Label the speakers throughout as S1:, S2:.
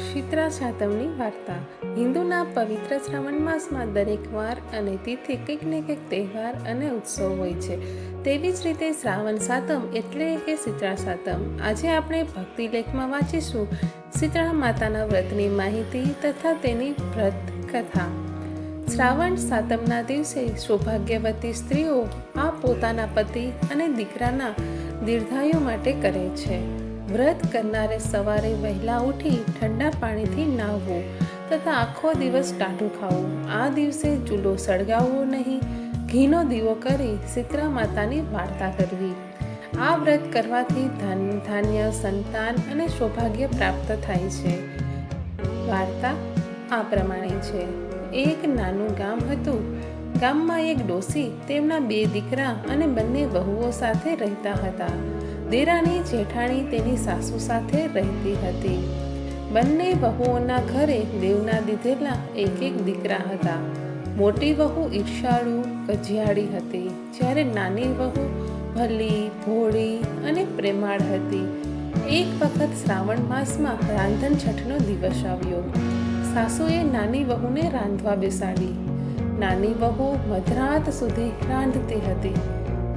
S1: શીતળા સાતમની વાર્તા. હિન્દુના પવિત્ર શ્રાવણ માસમાં દરેક વાર અને તિથિ કંઈક ને કંઈક તહેવાર અને ઉત્સવ હોય છે. તેવી જ રીતે શ્રાવણ સાતમ એટલે કે શીતળા સાતમ. આજે આપણે ભક્તિ લેખમાં વાંચીશું શીતળા માતાના વ્રતની માહિતી તથા તેની વ્રત કથા શ્રાવણ સાતમના દિવસે સૌભાગ્યવતી સ્ત્રીઓ આ પોતાના પતિ અને દીકરાના દીર્ઘાયુ માટે કરે છે. વ્રત કરનારે સવારે વહેલા ઉઠી ઠંડા પાણીથી નાહવું તથા આખો દિવસ ટાઢું ખાવું. આ દિવસે ચૂલો સળગાવવો નહીં, ઘીનો દીવો કરી શીતળા માતાની વાર્તા કરવી. આ વ્રત કરવાથી ધન, ધાન્ય, સંતાન અને સૌભાગ્ય પ્રાપ્ત થાય છે. વાર્તા આ પ્રમાણે છે. એક નાનું ગામ હતું. ગામમાં એક ડોસી તેમના બે દીકરા અને બંને વહુઓ સાથે રહેતા હતા. દેરાની જેઠાણી તેની સાસુ સાથે રહેતી હતી. બંને વહુઓના ઘરે દેવના દીધેલા એક એક દીકરા હતા. મોટી વહુ ઈર્ષાળુ, કજિયાળી હતી. જ્યારે નાની વહુ ભલી, ભોળી અને પ્રેમાળ હતી. એક વખત શ્રાવણ માસમાં રાંધણ છઠનો દિવસ આવ્યો. સાસુએ નાની વહુને રાંધવા બેસાડી. નાની વહુ મધરાત સુધી રાંધતી હતી.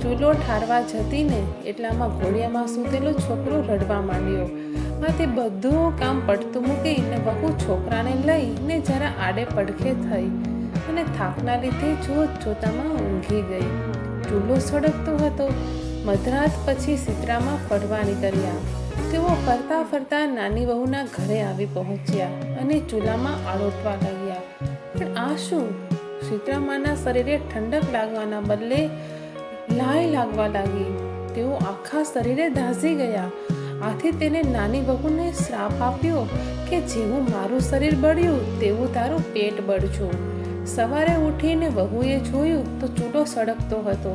S1: ચૂલો ઠારવા જતી ને એટલામાં ઘોડિયામાં સૂતેલો છોકરો રડવા માંડ્યો. માં તે બધું કામ પડતું મૂકીને વહુ છોકરાને લઈને જરા આડે પડખે થઈ અને થાકના લીધે જોત જોતામાં ઊંઘી ગઈ. ચૂલો સળગતો હતો. મધરાત પછી સિત્રામાં ફરવા નીકળ્યા. તેઓ ફરતા ફરતા નાની વહુના ઘરે આવી પહોંચ્યા અને ચૂલામાં આળોટવા લાગ્યા. પણ આ શું? સીતરામાના શરીરે ઠંડક લાગવાના બદલે લાય લાગવા લાગી. તેઓ આખા શરીરે ધાસી ગયા. આથી તેને નાની બહુને શ્રાપ આપ્યો કે જેવું મારું શરીર બળ્યું, તેવું તારું પેટ બળજો. સવારે ઉઠીને વહુએ જોયું તો ચૂડો સળગતો હતો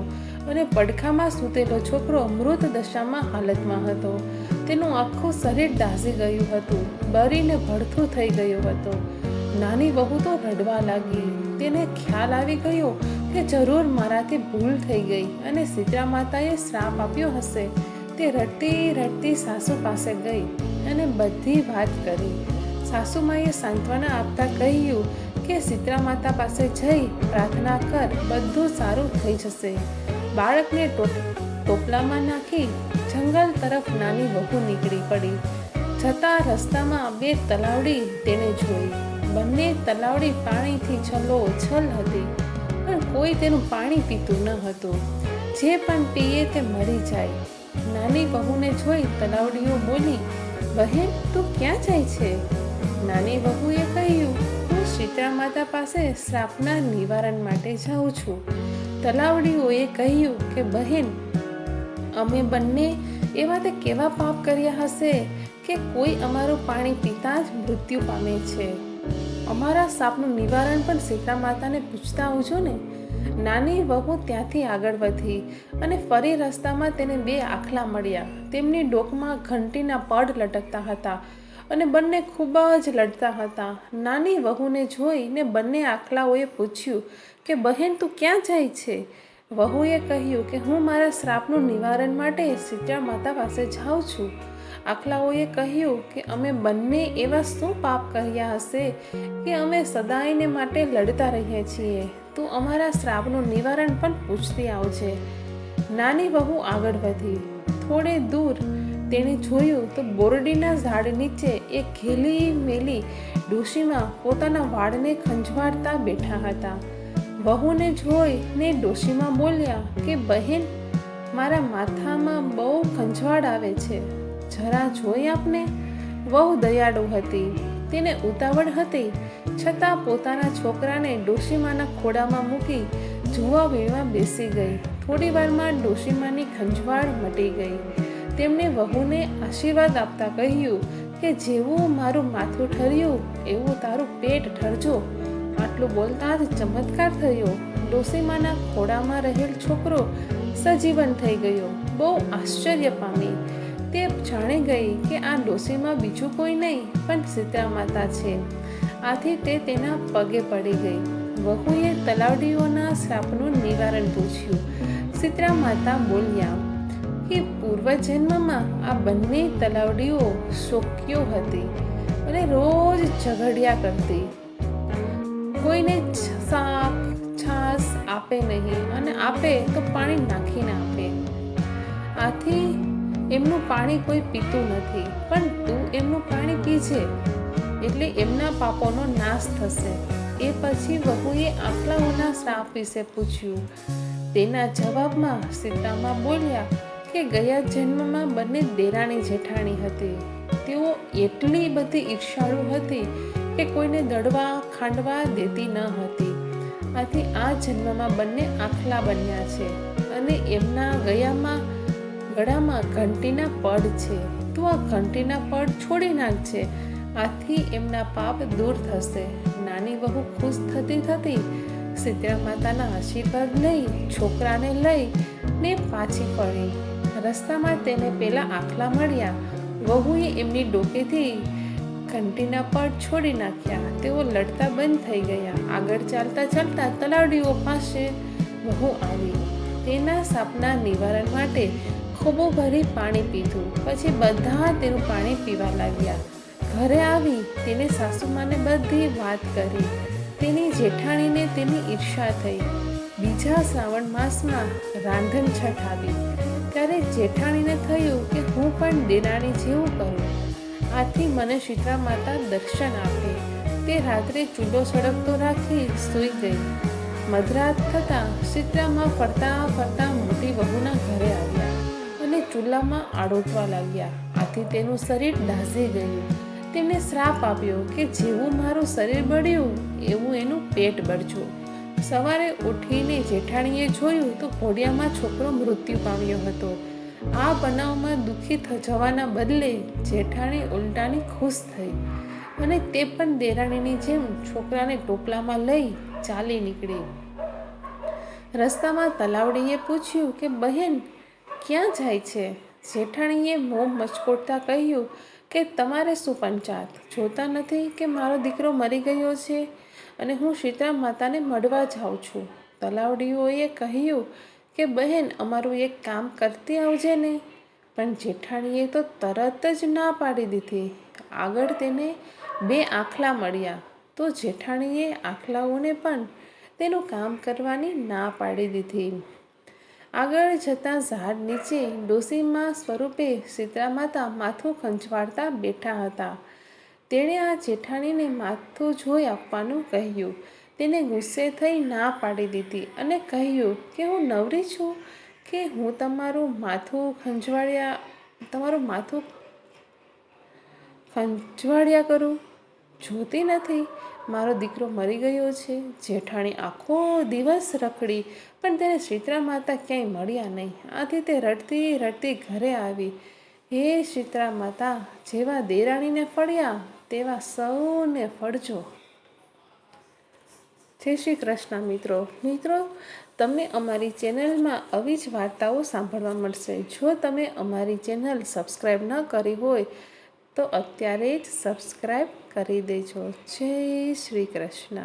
S1: અને પડખામાં સૂતેલો છોકરો મૃત દશામાં હાલતમાં હતો. તેનું આખું શરીર દાઝી ગયું હતું, બળીને ભડથું થઈ ગયું હતું. નાની વહુ તો રડવા લાગી. તેને ખ્યાલ આવી ગયો કે જરૂર મારાથી ભૂલ થઈ ગઈ અને સીતરા માતાએ શ્રાપ આપ્યો હશે. તે રડતી રડતી સાસુ પાસે ગઈ અને બધી વાત કરી. સાસુમાએ સાંત્વના આપતા કહ્યું કે સીતરા માતા પાસે જઈ પ્રાર્થના કર, બધું સારું થઈ જશે. બાળકને ટોપલામાં નાખી જંગલ તરફ નાની વહુ નીકળી પડી. છતાં રસ્તામાં બે તલાવડી તેને જોઈ. બંને તલાવડી પાણીથી છલો, છલ હતી. પણ કોઈ તેનું પાણી પીતું ન હતું. જે પણ પીએ તે મરી જાય. નાની વહુને જોઈ તલાવડીઓ બોલી, બહેન, તું ક્યાં જાય છે? નાની વહુએ કહ્યું, હું શીતળા માતા પાસે શ્રાપના નિવારણ માટે જાઉં છું. તલાવડીઓએ કહ્યું કે, બહેન, અમે બંને એવા તે કેવા પાપ કર્યા હશે કે કોઈ અમારું પાણી પીતા જ મૃત્યુ પામે છે. અમારા સાપનું નિવારણ પણ સીતા માતાને પૂછતા આવજો ને? નાની વહુ ત્યાંથી આગળ વધી અને ફરી રસ્તામાં તેને બે આખલા મળ્યા. તેમની ડોકમાં ઘંટીના પડ લટકતા હતા અને બંને ખૂબ જ લડતા હતા. નાની વહુને જોઈને બંને આખલાઓએ પૂછ્યું કે, બહેન, તું ક્યાં જાય છે? વહુએ કહ્યું કે, હું મારા શ્રાપનું નિવારણ માટે સીતા માતા પાસે જાઉં છું. આખલાઓએ કહ્યું કે અમે બંને એવા શું પાપ કર્યા હશે કે અમે સદાયને માટે લડતા રહીએ છીએ? તું અમારા શ્રાપનું નિવારણ પણ પૂછતી આવજે. નાની વહુ આગળ વધી. થોડે દૂર તેણે જોયું તો બોરડીના ઝાડ નીચે એ ઘેલી મેલી ડોશીમાં પોતાના વાળને ખંજવાળતા બેઠા હતા. વહુને જોઈ ને ડોશીમાં બોલ્યા કે, બહેન, મારા માથામાં બહુ ખંજવાળ આવે છે. જરા જોઈ આપને? વહુ દયાળુ હતી. તેને ઉતાવળ હતી. છતાં પોતાના છોકરાને ડોશીમાના ખોડામાં મૂકી જોવા વીણવા બેસી ગઈ. થોડી વારમાં ડોશીમાની ખંજવાળ મટી ગઈ. તેમણે વહુને આશીર્વાદ આપતા કહ્યું કે જેવું મારું માથું ઠર્યું, એવું તારું પેટ ઠરજો. આટલું બોલતા જ ચમત્કાર થયો. ડોસીમાના ખોડામાં રહેલ છોકરો સજીવન થઈ ગયો. બહુ આશ્ચર્ય પામી. તે જાણી ગઈ કે આ ડોસીમાં બીજું કોઈ નહીં, પણ સીતા માતા છે. આથી તે તેના પગે પડી ગઈ. વહુએ તલાવડીઓના શ્રાપનું નિવારણ પૂછ્યું. સીતરા માતા બોલ્યા કે પૂર્વજન્મમાં આ બંને તલાવડીઓ શોક્યો હતી અને રોજ ઝઘડ્યા કરતી. કોઈને શાક, છાશ આપે નહીં અને આપે તો પાણી નાખીને આપે. આથી એમનું પાણી કોઈ પીતું નથી. પણ તું એમનું પાણી પીજે. એટલે એમના પાપોનો નાશ થશે. એ પછી વહુએ આખલાઓના શ્રાપ વિશે પૂછ્યું. તેના જવાબમાં સીતામાં બોલ્યા કે ગયા જન્મમાં બંને દેરાણી જેઠાણી હતી. તેઓ એટલી બધી ઈર્ષાળુ હતી કે કોઈને દડવા, ખાંડવા દેતી ન હતી. આથી આ જન્મમાં બંને આખલા બન્યા છે અને એમના ગયામાં ગળામાં ઘંટીના પડ છે, તું આ ઘંટીના પડ છોડી નાખજે. આથી એમના પાપ દૂર થશે. નાની વહુ ખુશ થતી થતી સીતળા માતાના આશીર્વાદ લઈ, છોકરાને લઈ ને પાછી પડી રસ્તામાં તેને પેલા આખલા મળ્યા. વહુએ એમની ડોકેથી ઘંટીના પડ છોડી નાખ્યા. તેઓ લડતા બંધ થઈ ગયા. આગળ ચાલતા ચાલતા તલાવડીઓ પાસે વહુ આવી. તેના સાપના નિવારણ માટે ખોબો ભરી પાણી પીધું. પછી બધા તેનું પાણી પીવા લાગ્યા. ઘરે આવી તેને સાસુમાને બધી વાત કરી. તેની જેઠાણીને તેની ઈર્ષા થઈ. બીજા શ્રાવણ માસમાં રાંધણ છઠ આવી. ત્યારે જેઠાણીને થયું કે હું પણ દેરાણી જેવું કરું. આથી મને શીતળા માતા દર્શન આપે. તે રાત્રે ચૂલો સળગતો રાખી સૂઈ ગઈ. મધરાત થતાં શીતળામાં ફરતા ફરતા મોટી વહુના ઘરે આવ્યા અને ચૂલામાં આડોટવા લાગ્યા. આથી તેનું શરીર દાઝી ગયું. તેમને શ્રાપ આપ્યો કે જેવું મારું શરીર બળ્યું, એવું એનું પેટ બળજો સવારે ઉઠીને જેઠાણીએ જોયું તો ઘોડિયામાં છોકરો મૃત્યુ પામ્યો હતો. આ બનાવમાં દુઃખી જવાના બદલે જેઠાણી ઉલટાની ખુશ થઈ અને તે પણ દેરાણીની જેમ છોકરાને ટોપલામાં લઈ ચાલી નીકળી. રસ્તામાં તલાવડીએ પૂછ્યું કે બહેન ક્યાં જાય છે? જેઠાણીએ મોં મચકોડતા કહ્યું કે, તમારે શું પંચાત જોતા નથી કે મારો દીકરો મરી ગયો છે? અને હું શીતળા માતાને મળવા જાઉં છું. તલાવડીઓએ કહ્યું કે, બહેન, અમારું એક કામ કરતી આવજે ને. પણ જેઠાણીએ તો તરત જ ના પાડી દીધી. આગળ તેને બે આખલા મળ્યા. તો જેઠાણીએ આખલાઓને પણ તેનું કામ કરવાની ના પાડી દીધી. આગળ જતાં ઝાડ નીચે ડોસીમાં સ્વરૂપે સીતરા માતા માથું ખંજવાળતા બેઠા હતા. તેણે આ જેઠાણીને માથું જોઈ આપવાનું કહ્યું. તેને ગુસ્સે થઈ ના પાડી દીધી અને કહ્યું કે હું નવરી છું કે હું તમારું માથું ખંજવાળ્યા તમારું માથું ખંજવાળ્યા કરું? જોતી નથી. મારો દીકરો મરી ગયો છે, જેઠાણી આખો દિવસ રખડી, પણ તેને શીતળા માતા ક્યાંય મળ્યા નહીં. આથી તે રડતી રડતી ઘરે આવી. હે શીતળા માતા, જેવા દેરાણીને ફળ્યા, તેવા સૌને ફળજો. જય શ્રી કૃષ્ણ મિત્રો. મિત્રો, તમને અમારી ચેનલમાં આવી જ વાર્તાઓ સાંભળવા મળશે. જો તમે અમારી ચેનલ સબસ્ક્રાઈબ ન કરી હોય તો અત્યારે જ સબસ્ક્રાઈબ કરી દેજો. જય શ્રી કૃષ્ણ.